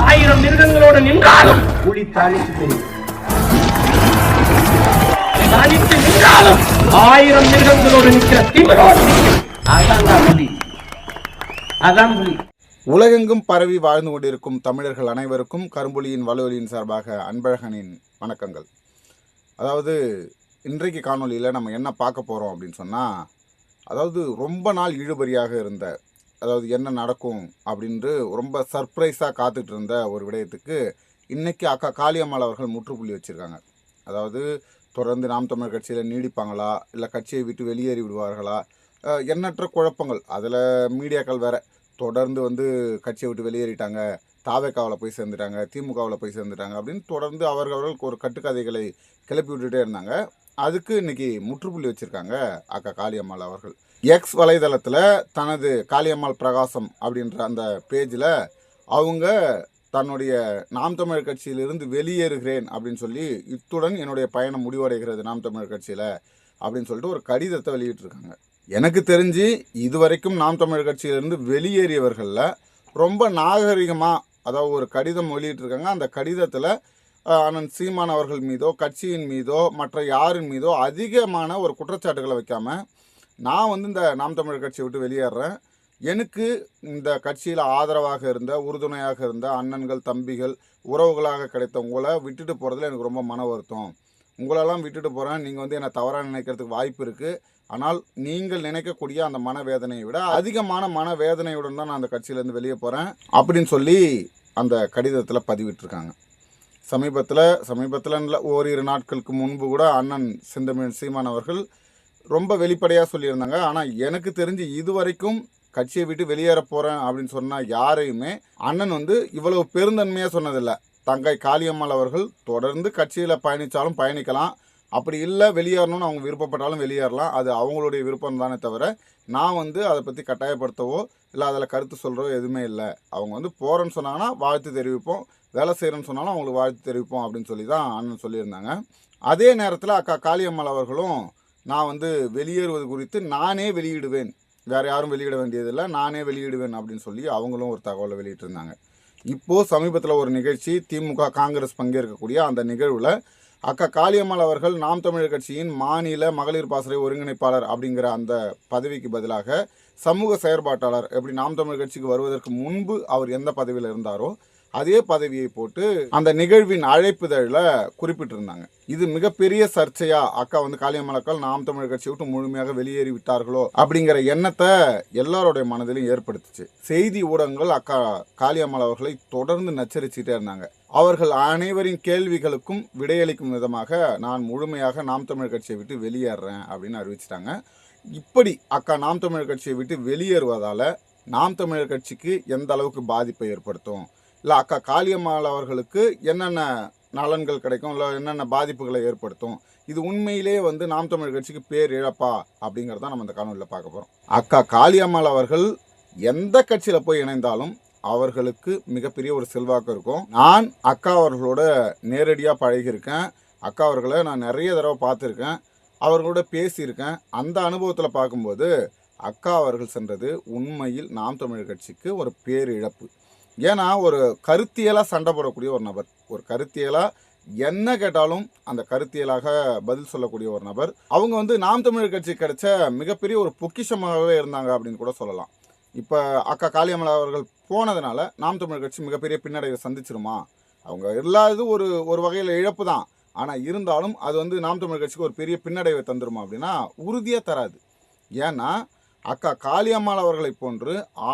ஆயிரம் மிருகங்களோடு நின்றாலும் புலி தனித்து தெரியும் தனித்து நின்றாலும் ஆயிரம் மிருகங்களோடு நிற்கிற திமிரோடு. அதான் புலி. அதான் புலி. உலகெங்கும் பரவி வாழ்ந்து கொண்டிருக்கும் தமிழர்கள் அனைவருக்கும் கரும்புலியின் வலுவலியின் சார்பாக அன்பழகனின் வணக்கங்கள். அதாவது இன்றைக்கு காணொளியில் நம்ம என்ன பார்க்க போகிறோம் அப்படின்னு சொன்னால் அதாவது ரொம்ப நாள் இழுபறியாக இருந்த அதாவது என்ன நடக்கும் அப்படின்ட்டு ரொம்ப சர்ப்ரைஸாக காத்துட்டு இருந்த ஒரு விடயத்துக்கு இன்றைக்கி அக்கா காளியம்மாள் அவர்கள் முற்றுப்புள்ளி வச்சுருக்காங்க. அதாவது தொடர்ந்து நாம் தமிழர் கட்சியில் நீடிப்பாங்களா? இல்லை கட்சியை விட்டு வெளியேறி விடுவார்களா? எண்ணற்ற குழப்பங்கள். அதில் மீடியாக்கள் வேற தொடர்ந்து வந்து கட்சியை விட்டு வெளியேறிட்டாங்க. தாவேக்காவில் போய் சேர்ந்துட்டாங்க. திமுகவில் போய் சேர்ந்துட்டாங்க அப்படின்னு தொடர்ந்து அவர்கள் அவர்களுக்கு ஒரு கட்டுக்கதைகளை கிளப்பி விட்டுட்டே இருந்தாங்க. அதுக்கு இன்னைக்கு முற்றுப்புள்ளி வச்சுருக்காங்க அக்கா காளியம்மாள் அவர்கள். எக்ஸ் வலைதளத்தில் தனது காளியம்மாள் பிரகாசம் அப்படின்ற அந்த பேஜில் அவங்க தன்னுடைய நாம் தமிழர் கட்சியிலிருந்து வெளியேறுகிறேன் அப்படின்னு சொல்லி இத்துடன் என்னுடைய பயணம் முடிவடைகிறது நாம் தமிழர் கட்சியில் அப்படின்னு சொல்லிட்டு ஒரு கடிதத்தை வெளியிட்டிருக்காங்க. எனக்கு தெரிஞ்சு இதுவரைக்கும் நாம் தமிழர் கட்சியிலிருந்து வெளியேறியவர்களில் ரொம்ப நாகரிகமாக அதாவது ஒரு கடிதம் வெளியிட்டிருக்காங்க. அந்த கடிதத்தில் அண்ணன் சீமான் அவர்கள் மீதோ கட்சியின் மீதோ மற்ற யாரின் மீதோ அதிகமான ஒரு குற்றச்சாட்டுகளை வைக்காமல் நான் வந்து இந்த நாம் தமிழர் கட்சியை விட்டு வெளியேறேன். எனக்கு இந்த கட்சியில் ஆதரவாக இருந்த உறுதுணையாக இருந்த அண்ணன்கள் தம்பிகள் உறவுகளாக கிடைத்த உங்களை விட்டுட்டு போகிறதுல எனக்கு ரொம்ப மன வருத்தம். உங்களெல்லாம் விட்டுட்டு போகிறேன் நீங்கள் வந்து என்னை தவறாக நினைக்கிறதுக்கு வாய்ப்பு இருக்குது ஆனால் நீங்கள் நினைக்கக்கூடிய அந்த மனவேதனையை விட அதிகமான மனவேதனையுடன் தான் நான் அந்த கட்சியிலேருந்து வெளியே போகிறேன் அப்படின்னு சொல்லி அந்த கடிதத்தில் பதிவிட்டிருக்காங்க. சமீபத்தில் சமீபத்தில் இல்லை ஓரிரு நாட்களுக்கு முன்பு கூட அண்ணன் செந்தமிழ் சீமான் அவர்கள் ரொம்ப வெளிப்படையாக சொல்லியிருந்தாங்க. ஆனால் எனக்கு தெரிஞ்சு இது வரைக்கும் கட்சியை விட்டு வெளியேற போகிறேன் அப்படின்னு சொன்னால் யாரையுமே அண்ணன் வந்து இவ்வளவு பெருந்தன்மையாக சொன்னதில்லை. தங்கை காளியம்மாள் அவர்கள் தொடர்ந்து கட்சியில் பயணித்தாலும் பயணிக்கலாம். அப்படி இல்லை வெளியேறணும்னு அவங்க விருப்பப்பட்டாலும் வெளியேறலாம். அது அவங்களுடைய விருப்பம் தானே தவிர நான் வந்து அதை பற்றி கட்டாயப்படுத்தவோ இல்லை அதில் கருத்து சொல்கிறோ எதுவுமே இல்லை. அவங்க வந்து போகிறேன்னு சொன்னாங்கன்னா வாழ்த்து தெரிவிப்போம். வேலை செய்கிறேன்னு சொன்னாலும் அவங்களுக்கு வாழ்த்து தெரிவிப்போம் அப்படின்னு சொல்லி தான் அண்ணன் சொல்லியிருந்தாங்க. அதே நேரத்தில் அக்கா காளியம்மாள் அவர்களும் நான் வந்து வெளியேறுவது குறித்து நானே வெளியிடுவேன். வேறு யாரும் வெளியிட வேண்டியதில்லை. நானே வெளியிடுவேன் அப்படின்னு சொல்லி அவங்களும் ஒரு தகவலை வெளியிட்டிருந்தாங்க. இப்போது சமீபத்தில் ஒரு நிகழ்ச்சி திமுக காங்கிரஸ் பங்கேற்கக்கூடிய அந்த நிகழ்வில் அக்கா காளியம்மாள் அவர்கள் நாம் தமிழர் கட்சியின் மாநில மகளிர் பாசறை ஒருங்கிணைப்பாளர் அப்படிங்கிற அந்த பதவிக்கு பதிலாக சமூக செயற்பாட்டாளர் எப்படி நாம் தமிழர் கட்சிக்கு வருவதற்கு முன்பு அவர் எந்த பதவியில் இருந்தாரோ அதே பதவியை போட்டு அந்த நிகழ்வின் அழைப்புதழில் குறிப்பிட்டிருந்தாங்க. இது மிகப்பெரிய சர்ச்சையா? அக்கா வந்து காளியம்மலக்கால் நாம் தமிழர் கட்சியை விட்டு முழுமையாக வெளியேறி விட்டார்களோ? அப்படிங்கிற எண்ணத்தை எல்லாருடைய மனதிலும் ஏற்படுத்துச்சு. செய்தி ஊடகங்கள் அக்கா காளியம்மாள் அவர்களை தொடர்ந்து நச்சரிச்சுட்டே இருந்தாங்க. அவர்கள் அனைவரின் கேள்விகளுக்கும் விடையளிக்கும் விதமாக நான் முழுமையாக நாம் தமிழர் கட்சியை விட்டு வெளியேறேன் அப்படின்னு அறிவிச்சிட்டாங்க. இப்படி அக்கா நாம் தமிழர் கட்சியை விட்டு வெளியேறுவதால் நாம் தமிழர் கட்சிக்கு எந்த அளவுக்கு பாதிப்பை ஏற்படுத்தும்? இல்லை அக்கா காளியம்மாள் அவர்களுக்கு என்னென்ன நலன்கள் கிடைக்கும்? இல்லை என்னென்ன பாதிப்புகளை ஏற்படுத்தும்? இது உண்மையிலே வந்து நாம் தமிழ் கட்சிக்கு பேர் இழப்பா? அப்படிங்கிறத நம்ம இந்த காணொலியில் பார்க்க போகிறோம் அக்கா காளியம்மாள் அவர்கள் எந்த கட்சியில் போய் இணைந்தாலும் அவர்களுக்கு மிகப்பெரிய ஒரு செல்வாக்கு இருக்கும். நான் அக்கா அவர்களோட நேரடியாக பழகியிருக்கேன். அக்கா அவர்களை நான் நிறைய தடவை பார்த்துருக்கேன். அவர்களோட பேசியிருக்கேன். அந்த அனுபவத்தில் பார்க்கும்போது அக்கா அவர்கள் சென்றது உண்மையில் நாம் தமிழ் கட்சிக்கு ஒரு பேரிழப்பு ஏன்னா ஒரு கருத்தியலாக சண்டை போடக்கூடிய ஒரு நபர் ஒரு கருத்தியலாக என்ன கேட்டாலும் அந்த கருத்தியலாக பதில் சொல்லக்கூடிய ஒரு நபர். அவங்க வந்து நாம் தமிழர் கட்சி கிடைச்ச மிகப்பெரிய ஒரு பொக்கிஷமாகவே இருந்தாங்க அப்படின்னு கூட சொல்லலாம். இப்போ அக்கா காளியம்மலா அவர்கள் போனதுனால நாம் தமிழர் கட்சி மிகப்பெரிய பின்னடைவை சந்திச்சிருமா? அவங்க இல்லாதது ஒரு ஒரு வகையில் இழப்பு தான். ஆனால் இருந்தாலும் அது வந்து நாம் தமிழர் கட்சிக்கு ஒரு பெரிய பின்னடைவை தந்துருமா அப்படின்னா உறுதியாக தராது. ஏன்னா அக்கா காளியம்மாள் அவர்களை போன்று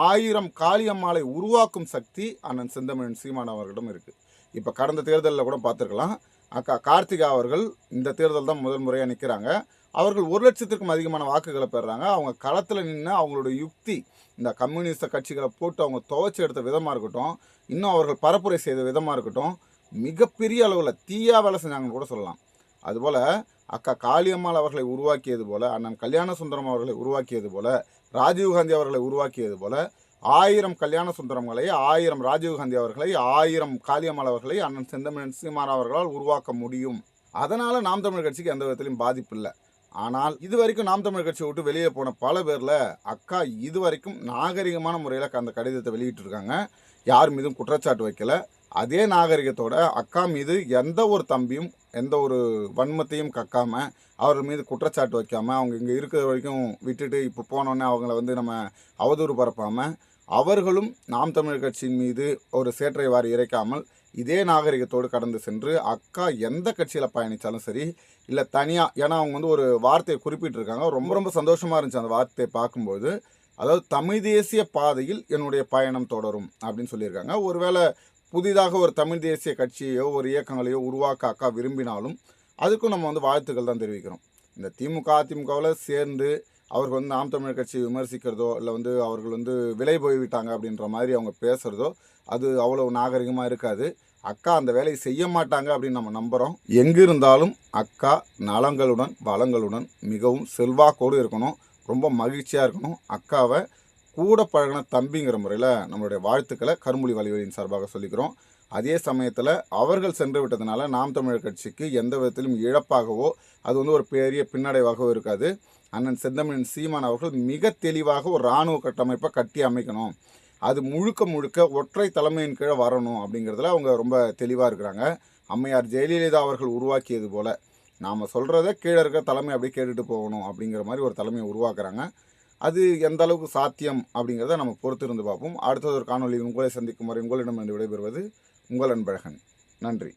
ஆயிரம் காளியம்மாளை உருவாக்கும் சக்தி அண்ணன் செந்தமிழன் சீமான் அவர்களிடம் இருக்குது இப்போ கடந்த தேர்தலில் கூட பார்த்துருக்கலாம். அக்கா கார்த்திகா அவர்கள் இந்த தேர்தல் தான் முதல் முறையாக நிற்கிறாங்க அவர்கள் ஒரு லட்சத்திற்கும் அதிகமான வாக்குகளை பெறுறாங்க அவங்க களத்தில் நின்று அவங்களோட யுக்தி இந்த கம்யூனிஸ்ட கட்சிகளை போட்டு அவங்க துவைச்சி எடுத்த விதமாக இருக்கட்டும் இன்னும் அவர்கள் பரப்புரை செய்த விதமாக இருக்கட்டும் மிகப்பெரிய அளவில் தீயா வேலை செஞ்சாங்கன்னு கூட சொல்லலாம். அதுபோல் அக்கா காளியம்மாள் அவர்களை உருவாக்கியது போல அண்ணன் கல்யாண சுந்தரம் அவர்களை உருவாக்கியது போல ராஜீவ்காந்தி அவர்களை உருவாக்கியது போல ஆயிரம் கல்யாண சுந்தரங்களை ஆயிரம் ராஜீவ்காந்தி அவர்களை ஆயிரம் காளியம்மாள் அவர்களை அண்ணன் செந்தமிழன் சீமான் அவர்களால் உருவாக்க முடியும். அதனால் நாம் தமிழ் கட்சிக்கு எந்த விதத்திலையும் பாதிப்பு இல்லை. ஆனால் இது வரைக்கும் நாம் தமிழ் கட்சியை விட்டு வெளியே போன பல பேரில் அக்கா இது வரைக்கும் நாகரிகமான முறையில் அந்த கடிதத்தை வெளியிட்டிருக்காங்க. யார் மீதும் குற்றச்சாட்டு வைக்கல. அதே நாகரிகத்தோட அக்கா மீது எந்த ஒரு தம்பியும் எந்த ஒரு வன்மத்தையும் கக்காமல் அவர்கள் மீது குற்றச்சாட்டு வைக்காமல் அவங்க இங்கே இருக்கிற வரைக்கும் விட்டுட்டு இப்போ போனோன்னே அவங்கள வந்து நம்ம அவதூறு பரப்பாமல் அவர்களும் நாம் தமிழர் கட்சியின் மீது ஒரு சேற்றை வாரி இறைக்காமல் இதே நாகரிகத்தோடு கடந்து சென்று அக்கா எந்த கட்சியில் பயணித்தாலும் சரி இல்லை தனியாக ஏன்னா அவங்க வந்து ஒரு வார்த்தையை குறிப்பிட்டிருக்காங்க. ரொம்ப ரொம்ப சந்தோஷமாக இருந்துச்சு அந்த வார்த்தையை பார்க்கும்போது அதாவது தமிழ் தேசிய பாதையில் என்னுடைய பயணம் தொடரும் அப்படின்னு சொல்லியிருக்காங்க. ஒருவேளை புதிதாக ஒரு தமிழ் தேசிய கட்சியையோ ஒரு இயக்கங்களையோ உருவாக்க அக்கா விரும்பினாலும் அதுக்கும் நம்ம வந்து வாழ்த்துக்கள் தான் தெரிவிக்கிறோம். இந்த திமுக அதிமுகவில் சேர்ந்து அவர்கள் வந்து நாம் தமிழர் கட்சியை விமர்சிக்கிறதோ இல்லை வந்து அவர்கள் வந்து விலை போய்விட்டாங்க அப்படின்ற மாதிரி அவங்க பேசுகிறதோ அது அவ்வளோ நாகரிகமாக இருக்காது. அக்கா அந்த வேலையை செய்ய மாட்டாங்க அப்படின்னு நம்ம நம்புகிறோம் எங்கே இருந்தாலும் அக்கா நலங்களுடன் வளங்களுடன் மிகவும் செல்வாக்கோடு இருக்கணும். ரொம்ப மகிழ்ச்சியாக இருக்கணும். அக்காவை கூட பழகின தம்பிங்கிற முறையில் நம்மளுடைய வாழ்த்துக்களை கருமொழி வலிவலியின் சார்பாக சொல்லிக்கிறோம். அதே சமயத்தில் அவர்கள் சென்று விட்டதுனால நாம் தமிழர் கட்சிக்கு எந்த விதத்திலும் இழப்பாகவோ அது வந்து ஒரு பெரிய பின்னடைவாகவோ இருக்காது. அண்ணன் செந்தமிழன் சீமான் அவர்கள் மிக தெளிவாக ஒரு இராணுவ கட்டமைப்பை கட்டி அமைக்கணும். அது முழுக்க முழுக்க ஒற்றை தலைமையின் கீழே வரணும் அப்படிங்கிறதுல அவங்க ரொம்ப தெளிவாக இருக்கிறாங்க. அம்மையார் ஜெயலலிதா அவர்கள் உருவாக்கியது போல் நாம் சொல்கிறத கீழே இருக்க தலைமை அப்படியே கேட்டுட்டு போகணும் அப்படிங்கிற மாதிரி ஒரு தலைமையை உருவாக்குறாங்க. அது எந்த அளவுக்கு சாத்தியம் அப்படிங்கிறத நம்ம பொறுத்திருந்து பார்ப்போம். அடுத்தது ஒரு காணொலியில் உங்களை சந்திக்கும் வரை உங்களிடம் விடைபெறுவது உங்கள் அன்பழகன். நன்றி.